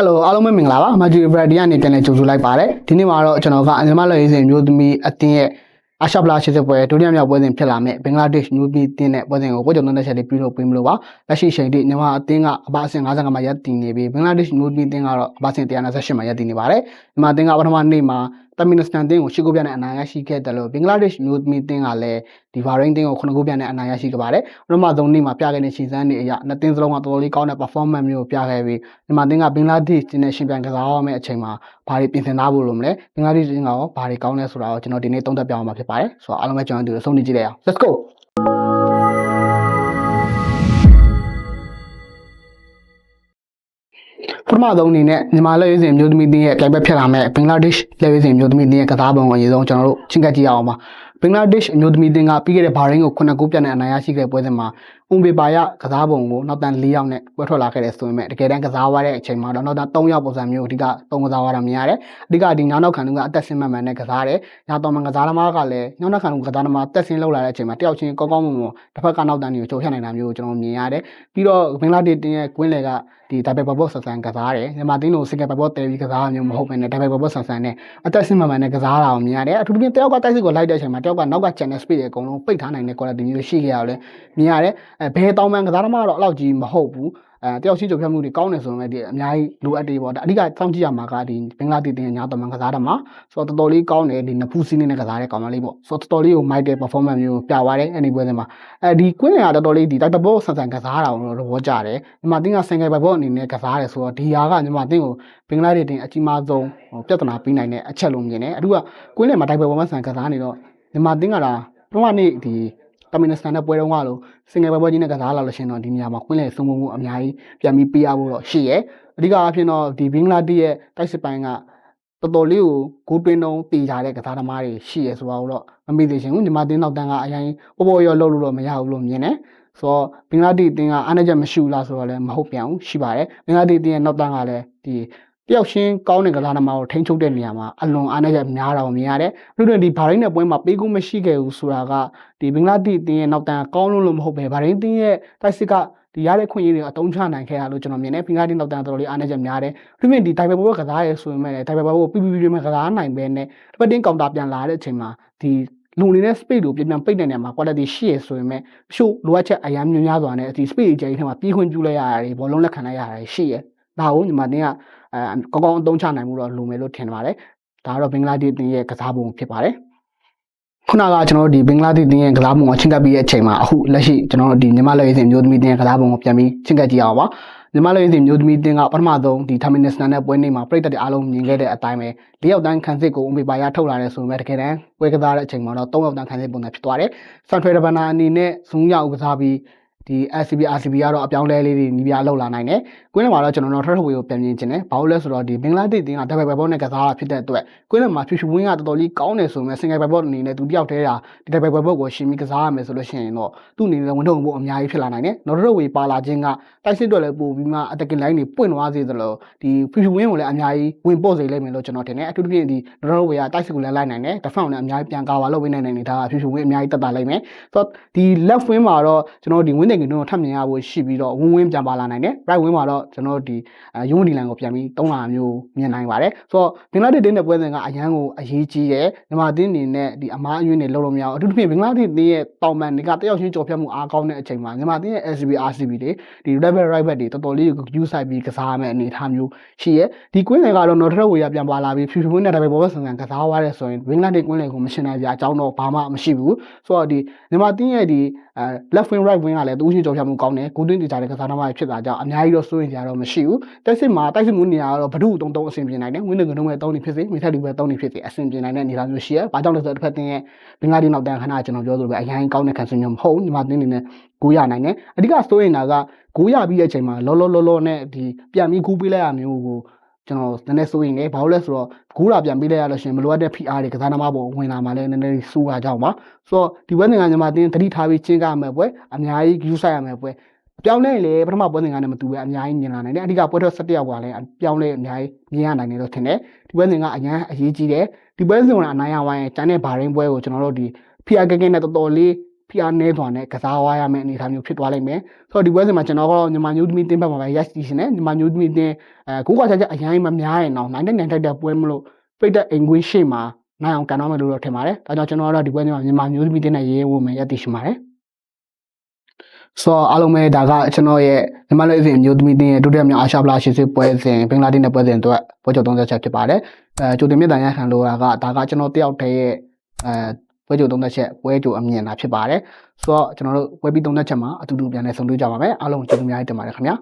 ဟယ်လိုအားလုံးပဲမင်္ဂလာပါမဂျီဘရဒီကနေပြန်လည်ကြိုဆိုလိုက်ပါတယ်ဒီနေ့မှာတော့ကျွန်တော်ကအညီမလက်ရေးစဉ်မျိုးသမီးအတင်းရဲ့ အရှပ်လာ80ပွဲဒုတိယမြောက်ပွဲစဉ်ဖြစ်လာမဲ့ဘင်္ဂလားဒေ့ရှ်မျိုးသမီးတင်းတဲ့ပွဲစဉ်ကိုပွဲကြုံတဲ့ချက်လေးပြုလုပ်ပေးမလို့ပါလက်ရှိချိန်ထိညီမအတင်းကအပါအဆင့်55မှာရပ်တည်နေပြီးဘင်္ဂလားဒေ့ရှ်မျိုးသမီးတင်းကတော့အပါအဆင့်128မှာရပ်တည်နေပါတယ်ညီမအတင်းကပထမနေ့မှာတမင်နစတန်တင်းကိုရှစ်ခုပြနဲ့အနိုင်ရရှိခဲ့တယ်လို့ဘင်္ဂလားဒေ့ရှ်မျိုးသမီးတင်းကလည်းဒီဗာရိန်တင်းကိုခုနှစ်ခုပြနဲ့အနိုင်ရရှိခဲ့ပါတယ်ပထမဆုံးနေ့မှာပြခဲ့တဲ့ရှီစန်းတွေအရနှစ်တင်းစလုံးကတော်တော်လေးကောင်းတဲ့ performance မျိုးကိုပြခဲ့ပြီးညီမတင်းကဘင်္ဂလားဒေ့ရှ်တင်းနဲ့ရှင်ပြိုင်ကစားရမယ့်အချိန်မှာဘာတွေပြင်ဆင်ထားဖို့လိုမလဲဘင်္ဂလားဒေ့ရှ်တင်းကရောဘာတွေကောင်းလဲဆိုတာကိုကျွန်တော်ဒီနေ့သုံးသပ်ပြအောင်မှာဖြစ်ပါတယ်ဆိုတော့အားလုံးပဲကျွန်တော်တို့ဆုံးဖြတ်ကြည့်လိုက်အောင် let's go ပထမဆုံးအနေနဲ့မြန်မာလက်ရွေးစင်မျိုးသမီးတင်းရဲ့ပြိုင်ပွဲဖြစ်လာမဲ့ဘင်္ဂလားဒေ့ရှ်လက်ရွေးစင်မျိုးသမီးတင်းရဲ့ကစားပုံကိုအရင်ဆုံးကျွန်တော်တို့ချင်းကပ်ကြည့်အောင်ပါဘင်္ဂလားဒေ့ရှ်အမျိုးသမီးတင်းကပြီးခဲ့တဲ့ဘာရင်းကိုခုနှစ်ခုပြတ်နဲ့အနိုင်ရရှိခဲ့တဲ့ပွဲစဉ်မှာ အွန်ပေပါယကစားပုံကိုနောက်တန်၄ယောက်နဲ့ပွဲထွက်လာခဲ့တယ်ဆိုပေမဲ့တကယ်တမ်းကစားသွားတဲ့အချိန်မှာတော့နောက်တန်၃ယောက်ပုံစံမျိုးအဓိကသုံးကစားသွားတာမြင်ရတယ်အဓိကဒီညောင်းနောက်ခံသူကအသက်ဆင်းမှန်မှန်နဲ့ကစားတယ်ညတော်မှန်ကစားသမားကလည်းညောင်းနောက်ခံသူကစားသမားတက်ဆင်းလောက်လာတဲ့အချိန်မှာတယောက်ချင်းကောင်းကောင်းမွန်မွန်တစ်ဖက်ကနောက်တန်တွေကိုချိုးဖြတ်နိုင်တာမျိုးကိုကျွန်တော်မြင်ရတယ်ပြီးတော့ဘင်္ဂလားဒေ့ရှ်တင်းရဲ့ကွင်းလေကဒီဒါပေဘဘော့ဆန်ဆန်ကစားတယ်မြန်မာတင်းတို့စင်ကဘဘော့တယ်ပြီးကစားမျိုးမဟုတ်ဘဲနဲ့ဒါပေဘဘော့ဆန်ဆန်နဲ့အသက်ဆင်းမှန်မှန်နဲ့ကစားတာကိုမြင်ရတယ်အထူးသဖြင့်တယောက်ကတိုက်စစ်ကိုလိုက်တဲ့အချိန်မှာတယောက်ကနောက်က channel speed တွေအကုန်လုံးပိတ်ထားနိုင်တဲ့ quality မျိုးရှိခဲ့ရလဲမြင်ရတယ်အဲဘယ်တောင်ပန်ကစားသမားတော့အဲ့လောက်ကြီးမဟုတ်ဘူးအဲတယောက်ရှိကြုံဖြတ်မှုတွေကောင်းတယ်ဆိုရင်လည်းဒီအများကြီးလိုအပ်တယ်ပေါ့ဒါအဓိကစောင့်ကြည့်ရမှာကဒီဘင်္ဂလားဒေ့ရှ်တင်ညာတော်မှန်ကစားတာမှာဆိုတော့တော်တော်လေးကောင်းတယ်ဒီနဖူးစီးနဲ့ကစားတဲ့ကောင်မလေးပေါ့ဆိုတော့တော်တော်လေးကိုမိုက်တဲ့ performance မျိုးပြသွားတယ်အဲ့ဒီပွဲစဉ်မှာအဲဒီကွင်းလင်ကတော်တော်လေးဒီတိုက်ပဘောဆန်ဆန်ကစားတာကိုတော့ဘောကြတယ်မြန်မာတင်းကစင်ကယ်ဘဘောအနေနဲ့ကစားတယ်ဆိုတော့ဒီဟာကမြန်မာတင်းကိုဘင်္ဂလားဒေ့ရှ်တင်အကြီးမားဆုံးပြဿနာပြီးနိုင်တဲ့အချက်လုံးမြင်တယ်အထူးကကွင်းလင်မှာတိုက်ပွဲပေါ်မှာဆန်ကစားနေတော့မြန်မာတင်းကဒါပထမနေ့ဒီ ကမင်နစတန်နဲ့ပွဲတုန်းကလို့စင်ငယ်ပွဲပွဲကြီးနဲ့ကစားလာလို့ရှင်တော့ဒီနေရာမှာခွင့်လေဆုံးမှုအများကြီးပြန်ပြီးပေးရဖို့တော့ရှိရဲအဓိကအဖြစ်တော့ဒီဘင်္ဂလားဒေ့ရှ်ရဲ့တိုက်စစ်ပိုင်းကတော်တော်လေးကိုဂိုးတွင်းတုံးတည်ကြတဲ့ကစားသမားတွေရှိရဲဆိုတော့တော့မမေ့သေးချင်ဘူးညီမတင်းနောက်တန်းကအရင်ပေါ်ပေါ်ရောလှုပ်လို့တော့မရဘူးလို့မြင်တယ်ဆိုတော့ဘင်္ဂလားဒေ့ရှ်တင်းကအားနည်းချက်မရှိဘူးလားဆိုတော့လည်းမဟုတ်ပြန်ဘူးရှိပါတယ်ဘင်္ဂလားဒေ့ရှ်တင်းရဲ့နောက်တန်းကလည်းဒီ တယောက်ချင်းကောင်းတဲ့ကစားသမားကိုထိန်းချုပ်တဲ့နေရာမှာအလွန်အားနည်းချက်များတာကိုမြင်ရတယ်။ပြီးတော့ဒီဘာရင်းနဲ့ပွဲမှာပေးကူးမရှိခဲ့ဘူးဆိုတာကဒီဘင်္ဂလားဒေ့ရှ်တင်းရဲ့နောက်တန်းကောင်းလို့လို့မဟုတ်ပဲဘာရင်းတင်းရဲ့တိုက်စစ်ကဒီရတဲ့ခွင့်ရတွေအတုံးချနိုင်ခဲ့တာလို့ကျွန်တော်မြင်တယ်။ဘင်္ဂလားဒေ့ရှ်နောက်တန်းတော်တော်လေးအားနည်းချက်များတယ်။ပြီးပြင်ဒီဒိုင်ဘယ်ဘောကစားရဲဆိုရင်လည်းဒိုင်ဘယ်ဘောကိုပြပြပြပြကစားနိုင်ပဲနဲ့တပတ်တင်းကောင်တာပြန်လာတဲ့အချိန်မှာဒီလူနေတဲ့ space ကိုပြန်ပြန်ပိတ်တဲ့နေရာမှာ quality ရှိရဆိုရင်မဲ့တချို့လိုအပ်ချက်အများများစွာနဲ့ဒီ space ကြီးထဲမှာပြီးခွင့်ပြုလိုက်ရတာတွေဘောလုံးလက်ခံလိုက်ရတာတွေရှိရ။ ဒါကိုညီမတင်းကအဲကောင်းကောင်းအသုံးချနိုင်မှုတော့လိုမယ်လို့ထင်ပါတယ်ဒါကတော့ဘင်္ဂလားဒေ့ရှ်တင်းရဲ့ကစားပုံဖြစ်ပါတယ်ခုနကကျွန်တော်တို့ဒီဘင်္ဂလားဒေ့ရှ်တင်းရဲ့ကစားပုံကိုချင်းကပ်ပြီးတဲ့အချိန်မှာအခုလက်ရှိကျွန်တော်တို့ဒီမြန်မာလက်ရေးစင်မျိုးသမီးတင်းရဲ့ကစားပုံကိုပြန်ပြီးချင်းကပ်ကြည့်အောင်ပါမြန်မာလက်ရေးစင်မျိုးသမီးတင်းကပထမဆုံးဒီ terminal နဲ့ပွဲနေမှာပြည်သက်တွေအားလုံးမြင်ခဲ့တဲ့အတိုင်းပဲ၄ယောက်တန်းခံစစ်ကိုအမေပါရထုတ်လာတယ်ဆိုပေမဲ့တကယ်တမ်းပွဲကစားတဲ့အချိန်မှာတော့၃ယောက်တန်းခံစစ်ပုံစံဖြစ်သွားတယ်။ Central Banner အနေနဲ့ဇုံရောက်ကစားပြီး ဒီ SCB RCB ကတော့အပြောင်းလဲလေးတွေနီးပြလောက်လာနိုင်တယ်။ကွင်းလယ်မှာတော့ကျွန်တော်တို့ထထဝေကိုပြန်မြင်ခြင်းတယ်။ဘာလို့လဲဆိုတော့ဒီဘင်္ဂလားဒေ့ရှ်တင်းကဒဘယ်ဘဘောနဲ့ကစားတာဖြစ်တဲ့အတွက်ကွင်းလယ်မှာဖြူဖြူဝင်းကတော်တော်လေးကောင်းတယ်ဆိုပေမဲ့စင်ဂယ်ဘဘောအနေနဲ့သူတယောက်တည်းတာဒီဒဘယ်ဘဘောကိုရှင်ပြီးကစားရမယ်ဆိုလို့ရှိရင်တော့သူ့အနေနဲ့ဝန်ထုံဖို့အများကြီးဖြစ်လာနိုင်တယ်။နောက်ထထဝေပါလာခြင်းကတိုက်စစ်အတွက်လည်းပို့ပြီးမှအတက်ကင်လိုင်းတွေပွင့်သွားစေသလိုဒီဖြူဖြူဝင်းကိုလည်းအများကြီးဝင်ပို့စေလိမ့်မယ်လို့ကျွန်တော်ထင်တယ်။အထူးသဖြင့်ဒီနောက်ထထဝေကတိုက်စစ်ကိုလည်းလိုက်နိုင်တယ်။ဒဖန်ကိုလည်းအများကြီးပြန်ကာဝါလုပ်ပေးနိုင်တဲ့အနေထားကဖြူဖြူဝင်းအများကြီးတက်တာလိမ့်မယ်။ဆိုတော့ဒီ left wing မှာတော့ကျွန်တော်ဒီဝင်းတဲ့ကင်တို့ထပ်မြင်ရဖို့ရှိပြီးတော့ဝင်းဝင်းပြန်ပါလာနိုင်တယ် right wing မှာတော့ကျွန်တော်ဒီယုံဒီလန်ကိုပြန်ပြီးတုံးလာမျိုးမြင်နိုင်ပါတယ်ဆိုတော့ဘင်္ဂလားဒေ့ရှ်တင်းတဲ့ပွဲစဉ်ကအရန်ကိုအရေးကြီးတယ်မြန်မာတင်းအနေနဲ့ဒီအမားအယွင်းတွေလုံးလုံးမရအောင်အထူးသဖြင့်ဘင်္ဂလားဒေ့ရှ်တင်းရဲ့တောင်ပန်တွေကတယောက်ချင်းကြော်ဖြတ်မှုအားကောင်းတဲ့အချိန်မှာမြန်မာတင်းရဲ့ SCB RCB တွေဒီ level right back တွေတော်တော်လေးကို use ဆိုင်ပြီးကစားရမယ့်အနေအထားမျိုးရှိရဲဒီကွင်းလယ်ကတော့နော်ထရဝေရပြန်ပါလာပြီးဖြူဖြူဝင်းနဲ့တပည့်ဘောဆန်ဆန်ကစားသွားရဲဆိုရင်ဘင်္ဂလားဒေ့ရှ်ကွင်းလယ်ကိုမရှင်းနိုင်ကြအကြောင်းတော့ဘာမှမရှိဘူးဆိုတော့ဒီမြန်မာတင်းရဲ့ဒီအဲ left wing right wing ကလည်းတူးချင်းကြော်ဖြတ်မှုကောင်းတယ်ဂိုးတွင်းတီတာတဲ့ကစားသမားဖြစ်တာကြောင့်အများကြီးတော့စိုးရင်ကြတော့မရှိဘူးတက်စစ်မှာတိုက်စစ်မှုနေရာကတော့ဘဒုတုံတုံအဆင်ပြေနိုင်တယ်ဝင်းနေကတော့မဲ့တုံးနေဖြစ်စေမိထက်လူပဲတုံးနေဖြစ်စေအဆင်ပြေနိုင်တဲ့အနေအထားမျိုးရှိရဲ။ဘာကြောင့်လဲဆိုတော့တစ်ဖက်တင်းရဲ့ဘင်္ဂလားဒေ့ရှ်နောက်တန်းခဏကျွန်တော်ပြောသလိုပဲအရင်ကောင်းတဲ့ခံစားမျိုးမဟုတ်ညီမတင်းနေနဲ့ဂိုးရနိုင်တယ်။အဓိကစိုးရင်တာကဂိုးရပြီးတဲ့အချိန်မှာလောလောလောလောနဲ့ဒီပြန်ပြီးဂိုးပေးလိုက်ရမျိုးကို ကျွန်တော်နည်းနည်းစိုးရင်လေဘာလို့လဲဆိုတော့ဂိုးရာပြန်ပေးလိုက်ရလို့ရှင်မလိုအပ်တဲ့ PR တွေကစားသမားပေါ်ဝင်လာမှလည်းနည်းနည်းစိုးရကြအောင်ပါဆိုတော့ဒီဘက်နိုင်ငံညီမတင်းတတိထားပြီးချင်းကမယ်ပွဲအများကြီးယူဆိုင်ရမယ်ပွဲအပြောင်းလဲလေပထမပွဲစဉ်ကလည်းမတူပဲအများကြီးမြင်လာနိုင်တယ်အဓိကပွဲထွက်17ယောက်ကလည်းအပြောင်းလဲအများကြီးမြင်ရနိုင်တယ်လို့ထင်တယ်ဒီပွဲစဉ်ကအရန်အရေးကြီးတယ်ဒီပွဲစဉ်ကအနိုင်ရဝိုင်းကျန်တဲ့ဘာရင်းပွဲကိုကျွန်တော်တို့ဒီ PR ကကနဲ့တော်တော်လေး ဖိအားနည်းစွာနဲ့ကစားဝါရမယ့်အနေအထားမျိုးဖြစ်သွားလိမ့်မယ်ဆိုတော့ဒီပွဲစဉ်မှာကျွန်တော်ကတော့ညီမမျိုးသမီးတင်းဘက်မှာပဲရက်စီရှင်နဲ့ညီမမျိုးသမီးတင်းအဲကိုကချက်ချက်အရင်မများရင်တော့နိုင်တဲ့နိုင်ထိုက်တဲ့ပွဲမလို့ပိတ်တဲ့အိမ်ကွင်းရှေ့မှာနိုင်အောင်ကန်တော့မယ်လို့တော့ထင်ပါတယ်ဒါကြောင့်ကျွန်တော်ကတော့ဒီပွဲစဉ်မှာညီမမျိုးသမီးတင်းနဲ့ရေးဝမယ်ရက်တည်ရှင်ပါတယ်ဆိုတော့အားလုံးပဲဒါကကျွန်တော်ရဲ့ညီမလေးအစဉ်မျိုးသမီးတင်းရဲ့ဒုတိယမြောက်အာရှဖလားရှစ်စစ်ပွဲစဉ်ဘင်္ဂလားဒေ့ရှ်နဲ့ပွဲစဉ်အတွက်ပွဲချုပ်30ချက်ဖြစ်ပါတယ်အဲကြိုတင်မြတ်တန်ရခံလို့ကဒါကကျွန်တော်တယောက်တည်းရဲ့အဲ ပွဲချုပ်30ချက်ပွဲချုပ်အမြင်တာဖြစ်ပါတယ်ဆိုတော့ကျွန်တော်တို့ပွဲပြီး30ချက်မှာအတူတူပြန်လည်ဆုံတွေ့ကြပါမယ်အားလုံးကျေးဇူးများတင်ပါတယ်ခင်ဗျာ